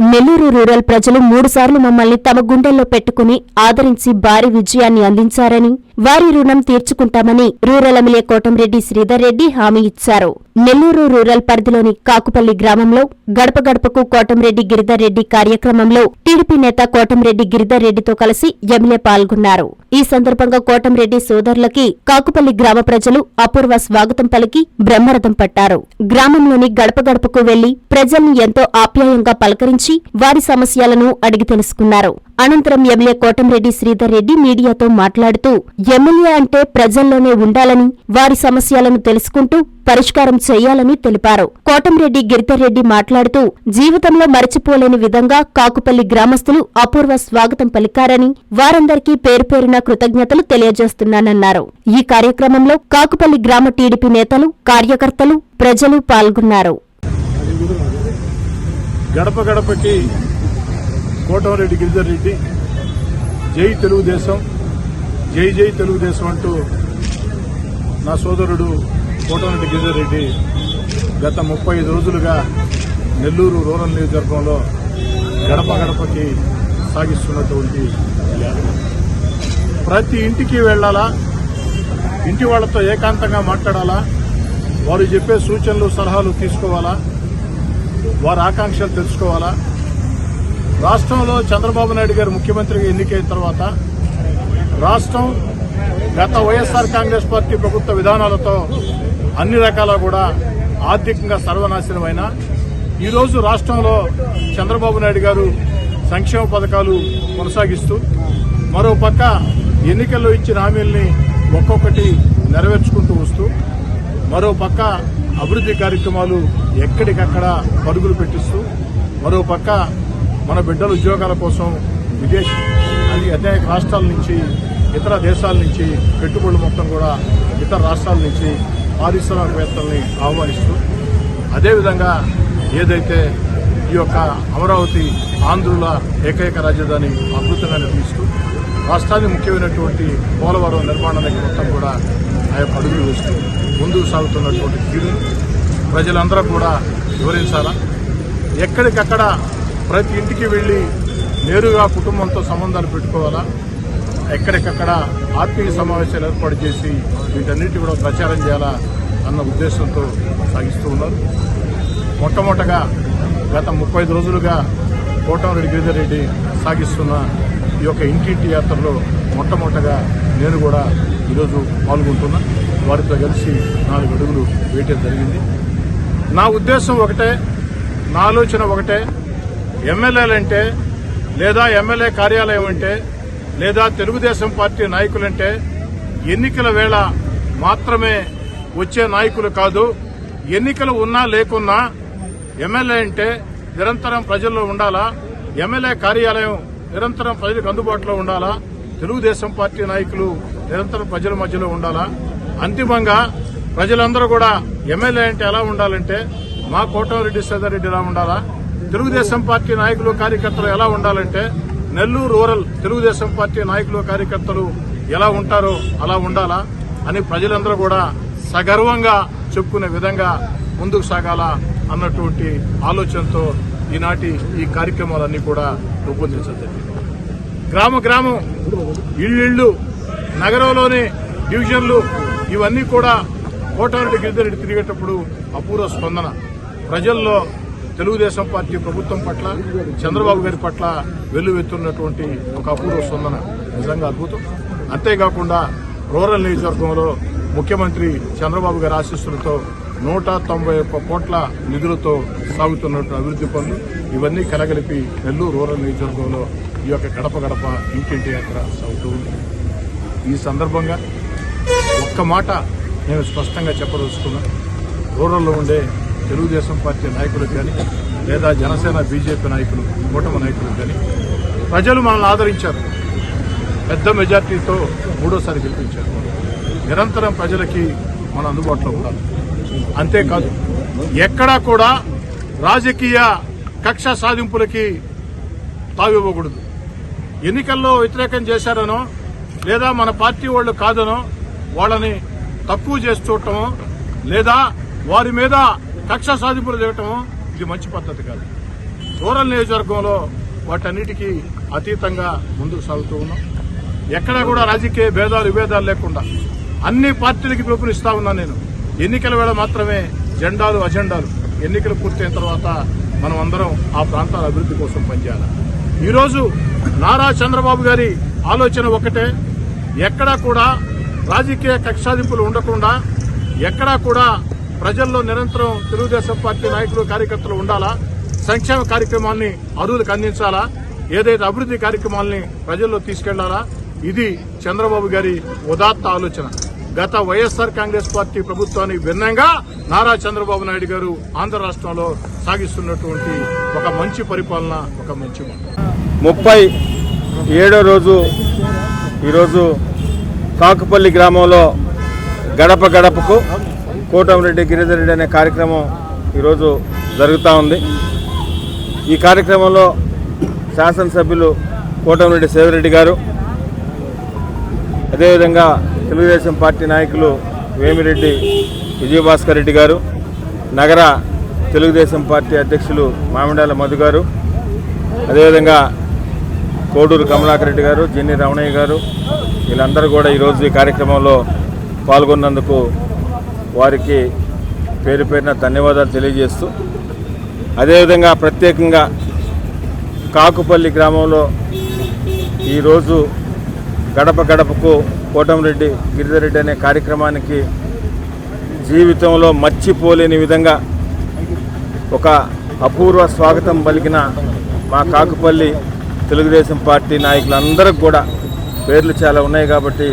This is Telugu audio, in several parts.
నెల్లూరు రూరల్ ప్రజలు మూడుసార్లు మమ్మల్ని తమ గుండెల్లో పెట్టుకుని ఆదరించి భారీ విజయాన్ని అందించారని వారి రుణం తీర్చుకుంటామని రూరల్ ఎమ్మెల్యే కోటంరెడ్డి శ్రీధర్ రెడ్డి హామీ ఇచ్చారు. నెల్లూరు రూరల్ పరిధిలోని కాకుపల్లి గ్రామంలో గడప గడపకు కోటంరెడ్డి గిరిధర్ రెడ్డి కార్యక్రమంలో టీడీపీ నేత కోటంరెడ్డి గిరిధర్ రెడ్డితో కలిసి ఎమ్మెల్యే పాల్గొన్నారు. ఈ సందర్భంగా కోటంరెడ్డి సోదరులకి కాకుపల్లి గ్రామ ప్రజలు అపూర్వ స్వాగతం పలికి బ్రహ్మరథం పట్టారు. గ్రామంలోని గడప గడపకు వెళ్ళి ప్రజల్ని ఎంతో ఆప్యాయంగా పలకరించి వారి సమస్యలను అడిగి తెలుసుకున్నారు. అనంతరం ఎమ్మెల్యే కోటంరెడ్డి శ్రీధర్ రెడ్డి మీడియాతో మాట్లాడుతూ ఎమ్మెల్యే అంటే ప్రజల్లోనే ఉండాలని వారి సమస్యలను తెలుసుకుంటూ పరిష్కారం చేయాలని తెలిపారు. కోటంరెడ్డి గిరిధర్ రెడ్డి మాట్లాడుతూ జీవితంలో మరచిపోలేని విధంగా కాకుపల్లి గ్రామస్తులు అపూర్వ స్వాగతం పలికారని వారందరికీ పేరు పేరున కృతజ్ఞతలు తెలియజేస్తున్నానన్నారు. ఈ కార్యక్రమంలో కాకుపల్లి గ్రామ టీడీపీ నేతలు కార్యకర్తలు ప్రజలు పాల్గొన్నారు. గడప గడపకి కోటమరెడ్డి గిరిధర్ రెడ్డి జై తెలుగుదేశం జై జై తెలుగుదేశం అంటూ నా సోదరుడు కోటమరెడ్డి గిరిధర్ రెడ్డి గత ముప్పై ఐదు రోజులుగా నెల్లూరు రూరల్ నియోజకవర్గంలో గడప గడపకి సాగిస్తున్నటువంటి ప్రతి ఇంటికి వెళ్ళాలా ఇంటి వాళ్ళతో ఏకాంతంగా మాట్లాడాలా? వారు చెప్పే సూచనలు సలహాలు తీసుకోవాలా? వారి ఆకాంక్షలు తెలుసుకోవాలా? రాష్ట్రంలో చంద్రబాబు నాయుడు గారు ముఖ్యమంత్రిగా ఎన్నికైన తర్వాత రాష్ట్రం గత వైఎస్ఆర్ కాంగ్రెస్ పార్టీ ప్రభుత్వ విధానాలతో అన్ని రకాల కూడా ఆర్థికంగా సర్వనాశనమైన ఈరోజు రాష్ట్రంలో చంద్రబాబు నాయుడు గారు సంక్షేమ పథకాలు కొనసాగిస్తూ మరో పక్క ఎన్నికల్లో ఇచ్చిన హామీల్ని ఒక్కొక్కటి నెరవేర్చుకుంటూ వస్తూ మరో పక్క అభివృద్ధి కార్యక్రమాలు ఎక్కడికక్కడ పరుగులు పెట్టిస్తూ మరో పక్క మన బిడ్డల ఉద్యోగాల కోసం విదేశీ అది అనేక రాష్ట్రాల నుంచి ఇతర దేశాల నుంచి పెట్టుబడులు మొత్తం కూడా ఇతర రాష్ట్రాల నుంచి పారిశ్రామికవేత్తల్ని ఆహ్వానిస్తూ అదేవిధంగా ఏదైతే ఈ యొక్క అమరావతి ఆంధ్రుల ఏకైక రాజధాని అద్భుతంగా నిర్మిస్తూ రాష్ట్రానికి ముఖ్యమైనటువంటి పోలవరం నిర్మాణానికి మొత్తం కూడా ఆ యొక్క అడుగులు వేస్తూ ముందుకు సాగుతున్నటువంటి తీరు ప్రజలందరూ కూడా వివరించాలా? ఎక్కడికక్కడ ప్రతి ఇంటికి వెళ్ళి నేరుగా కుటుంబంతో సంబంధాలు పెట్టుకోవాలా? ఎక్కడికక్కడ ఆత్మీయ సమావేశాలు ఏర్పాటు చేసి వీటన్నిటి కూడా ప్రచారం చేయాలా అన్న ఉద్దేశంతో సాగిస్తూ ఉన్నారు. మొట్టమొదటగా గత ముప్పై ఐదు రోజులుగా కోటమిరెడ్డి గిరిధర్ రెడ్డి సాగిస్తున్న ఈ యొక్క ఇంటింటి యాత్రలో మొట్టమొదటగా నేను కూడా ఈరోజు పాల్గొంటున్నా. వారితో కలిసి నాలుగు అడుగులు వేయటం జరిగింది. నా ఉద్దేశం ఒకటే నా ఆలోచన ఒకటే. ఎమ్మెల్యేలంటే లేదా ఎమ్మెల్యే కార్యాలయం అంటే లేదా తెలుగుదేశం పార్టీ నాయకులంటే ఎన్నికల వేళ మాత్రమే వచ్చే నాయకులు కాదు ఎన్నికలు ఉన్నా లేకున్నా ఎమ్మెల్యే అంటే నిరంతరం ప్రజల్లో ఉండాలా ఎమ్మెల్యే కార్యాలయం నిరంతరం ప్రజలకు అందుబాటులో ఉండాలా? తెలుగుదేశం పార్టీ నాయకులు నిరంతరం ప్రజల మధ్యలో ఉండాలా? అంతిమంగా ప్రజలందరూ కూడా ఎమ్మెల్యే అంటే ఎలా ఉండాలంటే మా కోటమిరెడ్డి రెడ్డి ఎలా ఉండాలా? తెలుగుదేశం పార్టీ నాయకులు కార్యకర్తలు ఎలా ఉండాలంటే నెల్లూరు రూరల్ తెలుగుదేశం పార్టీ నాయకులు కార్యకర్తలు ఎలా ఉంటారో అలా ఉండాలా? అని ప్రజలందరూ కూడా సగర్వంగా చెప్పుకునే విధంగా ముందుకు సాగాల అన్నటువంటి ఆలోచనతో ఈనాటి ఈ కార్యక్రమాలన్నీ కూడా రూపొందించడం గ్రామ గ్రామం ఇళ్ళిళ్ళు నగరంలోని డివిజన్లు ఇవన్నీ కూడా కోటారెడ్డి గిరిధరెడ్డి తిరిగేటప్పుడు అపూర్వ స్పందన. ప్రజల్లో తెలుగుదేశం పార్టీ ప్రభుత్వం పట్ల చంద్రబాబు గారి పట్ల వెల్లువెత్తున్నటువంటి ఒక అపూర్వ స్పందన. నిజంగా అద్భుతం. అంతేకాకుండా రూరల్ నియోజకవర్గంలో ముఖ్యమంత్రి చంద్రబాబు గారి ఆశీస్సులతో నూట తొంభై ఒక్క కోట్ల నిధులతో సాగుతున్నటువంటి అభివృద్ధి పనులు ఇవన్నీ కలగలిపి నెల్లూరు రూరల్ నియోజకవర్గంలో ఈ యొక్క గడప గడప ఇంటింటి యాత్ర సాగుతూ ఉంది. ఈ సందర్భంగా ఒక్క మాట నేను స్పష్టంగా చెప్పదలుచుకున్నా. రూరల్లో ఉండే తెలుగుదేశం పార్టీ నాయకులు కానీ లేదా జనసేన బీజేపీ నాయకులు కూటమి నాయకులు కానీ ప్రజలు మనల్ని ఆదరించారు. పెద్ద మెజార్టీతో మూడోసారి గెలిపించారు. నిరంతరం ప్రజలకి మన అందుబాటులో ఉండాలి. అంతేకాదు ఎక్కడా కూడా రాజకీయ కక్ష సాధింపులకి తావివ్వకూడదు ఎన్నికల్లో వ్యతిరేకం చేశారనో లేదా మన పార్టీ వాళ్ళు కాదనో వాళ్ళని తక్కువ చేసి చూడటమో లేదా వారి మీద కక్ష సాధింపులు చేయటమో ఇది మంచి పద్ధతి కాదు. రూరల్ నియోజకవర్గంలో వాటన్నిటికీ అతీతంగా ముందుకు సాగుతూ ఉన్నాం. ఎక్కడా కూడా రాజకీయ భేదాలు విభేదాలు లేకుండా అన్ని పార్టీలకి పిలుపునిస్తా ఉన్నాను నేను. ఎన్నికల వేళ మాత్రమే జెండాలు అజెండాలు ఎన్నికలు పూర్తయిన తర్వాత మనం అందరం ఆ ప్రాంతాల అభివృద్ధి కోసం పనిచేయాలి. ఈరోజు నారా చంద్రబాబు గారి ఆలోచన ఒకటే ఎక్కడా కూడా రాజకీయ కక్షాదింపులు ఉండకుండా ఎక్కడా కూడా ప్రజల్లో నిరంతరం తెలుగుదేశం పార్టీ నాయకులు కార్యకర్తలు ఉండాలా? సంక్షేమ కార్యక్రమాన్ని అరువులకు అందించాలా? ఏదైతే అభివృద్ధి కార్యక్రమాల్ని ప్రజల్లో తీసుకెళ్ళాలా? ఇది చంద్రబాబు గారి ఉదాత్త ఆలోచన. గత వైఎస్ఆర్ కాంగ్రెస్ పార్టీ ప్రభుత్వానికి భిన్నంగా నారా చంద్రబాబు నాయుడు గారు ఆంధ్ర రాష్ట్రంలో సాగిస్తున్నటువంటి ఒక మంచి పరిపాలన ఒక మంచి ముప్పై ఏడో రోజు ఈరోజు కాకుపల్లి గ్రామంలో గడప గడపకు కోటమిరెడ్డి గిరిధర్ రెడ్డి అనే కార్యక్రమం ఈరోజు జరుగుతూ ఉంది. ఈ కార్యక్రమంలో శాసనసభ్యులు కోటమిరెడ్డి సేవిరెడ్డి గారు అదేవిధంగా తెలుగుదేశం పార్టీ నాయకులు వేమిరెడ్డి విజయభాస్కర్ రెడ్డి గారు నగర తెలుగుదేశం పార్టీ అధ్యక్షులు మామిడాల మధు గారు అదేవిధంగా కోడూరు కమలాకర్ రెడ్డి గారు జిన్ని రమణయ్య గారు వీళ్ళందరూ కూడా ఈరోజు ఈ కార్యక్రమంలో పాల్గొన్నందుకు వారికి పేరు పేరున ధన్యవాదాలు తెలియజేస్తూ అదేవిధంగా ప్రత్యేకంగా కాకుపల్లి గ్రామంలో ఈరోజు గడప గడపకు కోటంరెడ్డి గిరిధరెడ్డి అనే కార్యక్రమానికి జీవితంలో మర్చిపోలేని విధంగా ఒక అపూర్వ స్వాగతం పలికిన మా కాకుపల్లి తెలుగుదేశం పార్టీ నాయకులందరికి కూడా పేర్లు చాలా ఉన్నాయి కాబట్టి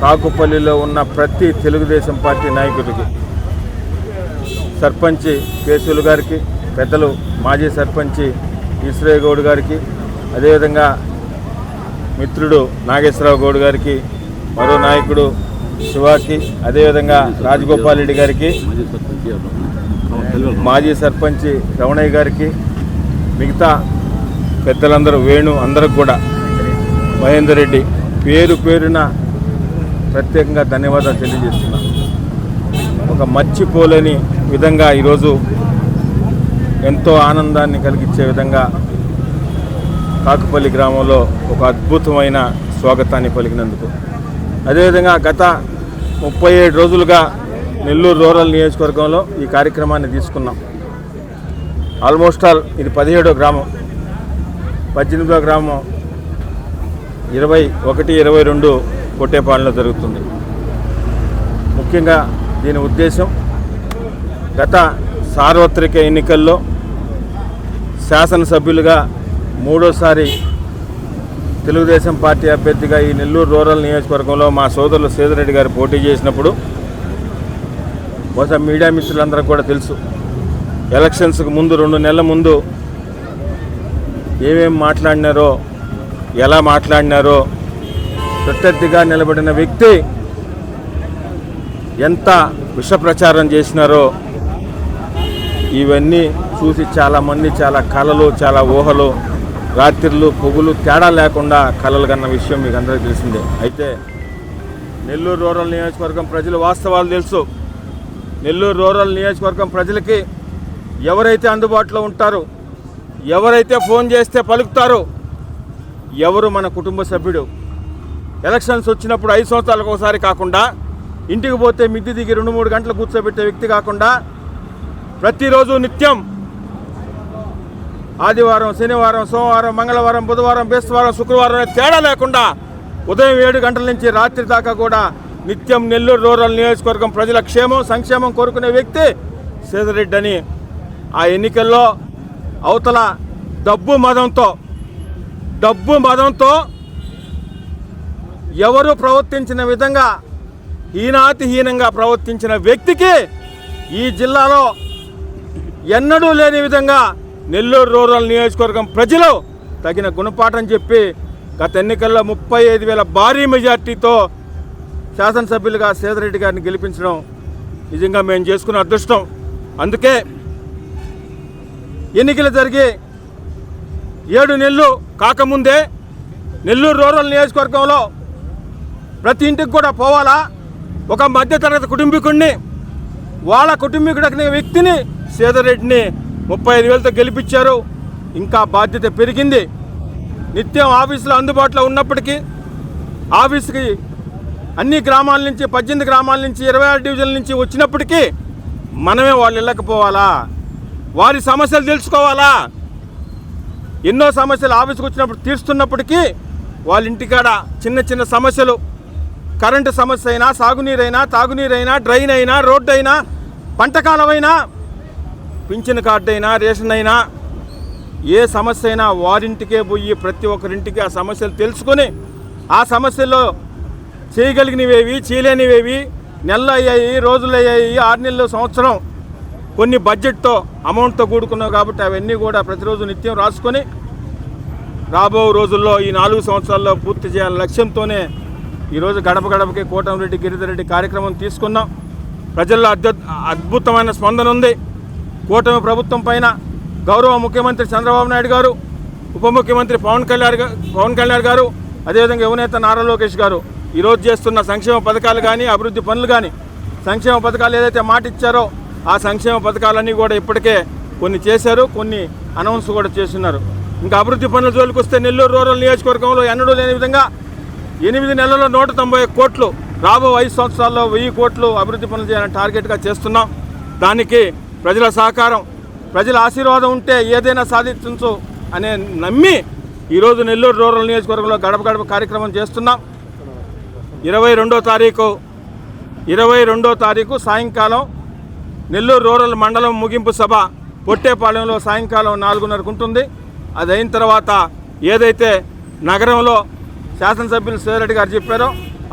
కాకుపల్లిలో ఉన్న ప్రతి తెలుగుదేశం పార్టీ నాయకుడికి సర్పంచి కేసులు గారికి పెద్దలు మాజీ సర్పంచి ఈశ్వరయ్య గౌడ్ గారికి అదేవిధంగా మిత్రుడు నాగేశ్వరరావు గౌడ్ గారికి మరో నాయకుడు శివాకి అదేవిధంగా రాజగోపాల్ రెడ్డి గారికి మాజీ సర్పంచి రమణయ్య గారికి మిగతా పెద్దలందరూ వేణు అందరికి కూడా మహేందర్ రెడ్డి పేరు పేరున ప్రత్యేకంగా ధన్యవాదాలు తెలియజేస్తున్నా. ఒక మర్చిపోలేని విధంగా ఈరోజు ఎంతో ఆనందాన్ని కలిగించే విధంగా కాకుపల్లి గ్రామంలో ఒక అద్భుతమైన స్వాగతాన్ని పలికినందుకు అదేవిధంగా గత ముప్పై ఏడు రోజులుగా నెల్లూరు రూరల్ నియోజకవర్గంలో ఈ కార్యక్రమాన్ని తీసుకున్నాం. ఆల్మోస్ట్ ఆల్ ఇది పదిహేడో గ్రామం. పద్దెనిమిదో గ్రామం ఇరవై ఒకటి ఇరవై రెండు కొట్టేపాలెంలో జరుగుతుంది. ముఖ్యంగా దీని ఉద్దేశం గత సార్వత్రిక ఎన్నికల్లో శాసనసభ్యులుగా మూడోసారి తెలుగుదేశం పార్టీ అభ్యర్థిగా ఈ నెల్లూరు రూరల్ నియోజకవర్గంలో మా సోదరులు సేదరెడ్డి గారు పోటీ చేసినప్పుడు బహుశా మీడియా మిత్రులందరూ కూడా తెలుసు. ఎలక్షన్స్కి ముందు రెండు నెలల ముందు ఏమేమి మాట్లాడినారో ఎలా మాట్లాడినారో ప్రత్యర్థిగా నిలబడిన వ్యక్తి ఎంత విష ప్రచారం చేసినారో ఇవన్నీ చూసి చాలామంది చాలా కళలు చాలా ఊహలు రాత్రిళ్ళు పొగులు తేడా లేకుండా కలలు కన్న విషయం మీకు అందరికీ తెలిసిందే. అయితే నెల్లూరు రూరల్ నియోజకవర్గం ప్రజలు వాస్తవాలు తెలుసు. నెల్లూరు రూరల్ నియోజకవర్గం ప్రజలకి ఎవరైతే అందుబాటులో ఉంటారో ఎవరైతే ఫోన్ చేస్తే పలుకుతారో ఎవరు మన కుటుంబ సభ్యుడు? ఎలక్షన్స్ వచ్చినప్పుడు ఐదు సంవత్సరాలకు ఒకసారి కాకుండా ఇంటికి పోతే మిద్ది దిగి రెండు మూడు గంటలు కూర్చోబెట్టే వ్యక్తి కాకుండా ప్రతిరోజు నిత్యం ఆదివారం శనివారం సోమవారం మంగళవారం బుధవారం బేస్తవారం శుక్రవారం తేడా లేకుండా ఉదయం ఏడు గంటల నుంచి రాత్రి దాకా కూడా నిత్యం నెల్లూరు రూరల్ నియోజకవర్గం ప్రజల క్షేమం సంక్షేమం కోరుకునే వ్యక్తి సేదరెడ్డి అని. ఆ ఎన్నికల్లో అవతల డబ్బు మదంతో డబ్బు మదంతో ఎవరు ప్రవర్తించిన విధంగా హీనాతిహీనంగా ప్రవర్తించిన వ్యక్తికి ఈ జిల్లాలో ఎన్నడూ లేని విధంగా నెల్లూరు రూరల్ నియోజకవర్గం ప్రజలు తగిన గుణపాఠం చెప్పి గత ఎన్నికల్లో ముప్పై ఐదు వేల భారీ మెజార్టీతో శాసనసభ్యులుగా సేదరెడ్డి గారిని గెలిపించడం నిజంగా మేము చేసుకున్న అదృష్టం. అందుకే ఎన్నికలు జరిగి ఏడు నెలలు కాకముందే నెల్లూరు రూరల్ నియోజకవర్గంలో ప్రతి ఇంటికి కూడా పోవాలా? ఒక మధ్యతరగతి కుటుంబీకుడిని వాళ్ళ కుటుంబీకుడు వ్యక్తిని సేదరెడ్డిని ముప్పై ఐదు వేలతో గెలిపించారు. ఇంకా బాధ్యత పెరిగింది. నిత్యం ఆఫీసులో అందుబాటులో ఉన్నప్పటికీ ఆఫీస్కి అన్ని గ్రామాల నుంచి పద్దెనిమిది గ్రామాల నుంచి ఇరవై ఆరు డివిజన్ల నుంచి వచ్చినప్పటికీ మనమే వాళ్ళు వెళ్ళకపోవాలా వారి సమస్యలు తెలుసుకోవాలా? ఎన్నో సమస్యలు ఆఫీస్కి వచ్చినప్పుడు తీరుస్తున్నప్పటికీ వాళ్ళ ఇంటికాడ చిన్న చిన్న సమస్యలు కరెంటు సమస్య అయినా సాగునీరైనా తాగునీరైనా డ్రైన్ అయినా రోడ్డు అయినా పంటకాలమైనా పింఛన్ కార్డు అయినా రేషన్ అయినా ఏ సమస్య అయినా వారింటికే పోయి ప్రతి ఒక్కరింటికి ఆ సమస్యలు తెలుసుకొని ఆ సమస్యల్లో చేయగలిగినవేవి చేయలేనివేవి నెలలు అయ్యాయి రోజులు అయ్యాయి ఆరు నెలలు సంవత్సరం కొన్ని బడ్జెట్తో అమౌంట్తో కూడుకున్నావు కాబట్టి అవన్నీ కూడా ప్రతిరోజు నిత్యం రాసుకొని రాబో రోజుల్లో ఈ నాలుగు సంవత్సరాల్లో పూర్తి చేయాలని లక్ష్యంతోనే ఈరోజు గడప గడపకి కోటంరెడ్డి గిరిధరెడ్డి కార్యక్రమం తీసుకున్నాం. ప్రజల్లో అద్భుత అద్భుతమైన స్పందన ఉంది. కూటమి ప్రభుత్వం పైన గౌరవ ముఖ్యమంత్రి చంద్రబాబు నాయుడు గారు ఉప ముఖ్యమంత్రి పవన్ కళ్యాణ్ పవన్ కళ్యాణ్ గారు అదేవిధంగా యువనేత నారా లోకేష్ గారు ఈరోజు చేస్తున్న సంక్షేమ పథకాలు కానీ అభివృద్ధి పనులు కానీ సంక్షేమ పథకాలు ఏదైతే మాట ఇచ్చారో ఆ సంక్షేమ పథకాలన్నీ కూడా ఇప్పటికే కొన్ని చేశారు కొన్ని అనౌన్స్ కూడా చేస్తున్నారు. ఇంకా అభివృద్ధి పనుల జోలికి వస్తే నెల్లూరు రూరల్ నియోజకవర్గంలో ఎన్నడూ లేని విధంగా ఎనిమిది నెలల్లో నూట తొంభై కోట్లు రాబో ఐదు సంవత్సరాల్లో వెయ్యి కోట్లు అభివృద్ధి పనులు చేయాలని టార్గెట్గా చేస్తున్నాం. దానికి ప్రజల సహకారం ప్రజల ఆశీర్వాదం ఉంటే ఏదైనా సాధించు అనే నమ్మి ఈరోజు నెల్లూరు రూరల్ నియోజకవర్గంలో గడప గడప కార్యక్రమం చేస్తున్నాం. ఇరవై రెండో తారీఖు ఇరవై రెండో తారీఖు సాయంకాలం నెల్లూరు రూరల్ మండలం ముగింపు సభ పొట్టేపాలెంలో సాయంకాలం నాలుగున్నరకు ఉంటుంది. అది అయిన తర్వాత ఏదైతే నగరంలో శాసనసభ్యులు సేరెడ్డి గారు చెప్పారో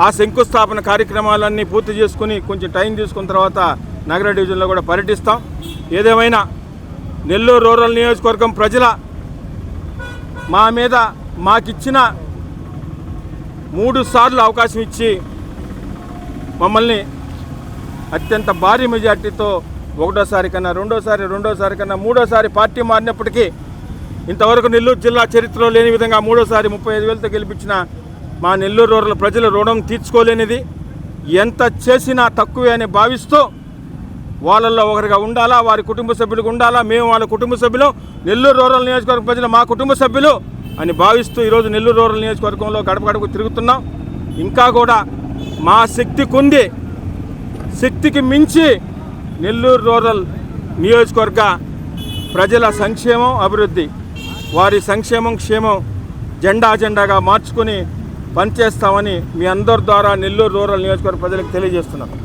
ఆ శంకుస్థాపన కార్యక్రమాలన్నీ పూర్తి చేసుకుని కొంచెం టైం తీసుకున్న తర్వాత నగర డివిజన్లో కూడా పర్యటిస్తాం. ఏదేమైనా నెల్లూరు రూరల్ నియోజకవర్గం ప్రజల మా మీద మాకిచ్చిన మూడు సార్లు అవకాశం ఇచ్చి మమ్మల్ని అత్యంత భారీ మెజార్టీతో ఒకటోసారి కన్నా రెండోసారి రెండోసారి కన్నా మూడోసారి పార్టీ మారినప్పటికీ ఇంతవరకు నెల్లూరు జిల్లా చరిత్రలో లేని విధంగా మూడోసారి ముప్పై ఐదు వేలతో గెలిపించిన మా నెల్లూరు రూరల్ ప్రజల రుణం తీర్చుకోలేనిది. ఎంత చేసినా తక్కువే అని భావిస్తూ వాళ్ళల్లో ఒకరిగా ఉండాలా వారి కుటుంబ సభ్యులకు ఉండాలా మేము వాళ్ళ కుటుంబ సభ్యులు నెల్లూరు రూరల్ నియోజకవర్గం ప్రజలు మా కుటుంబ సభ్యులు అని భావిస్తూ ఈరోజు నెల్లూరు రూరల్ నియోజకవర్గంలో గడప గడపకు తిరుగుతున్నాం. ఇంకా కూడా మా శక్తి కొంది శక్తికి మించి నెల్లూరు రూరల్ నియోజకవర్గ ప్రజల సంక్షేమం అభివృద్ధి వారి సంక్షేమం క్షేమం జెండా జెండాగా మార్చుకొని పనిచేస్తామని మీ అందరి ద్వారా నెల్లూరు రూరల్ నియోజకవర్గ ప్రజలకు తెలియజేస్తున్నాను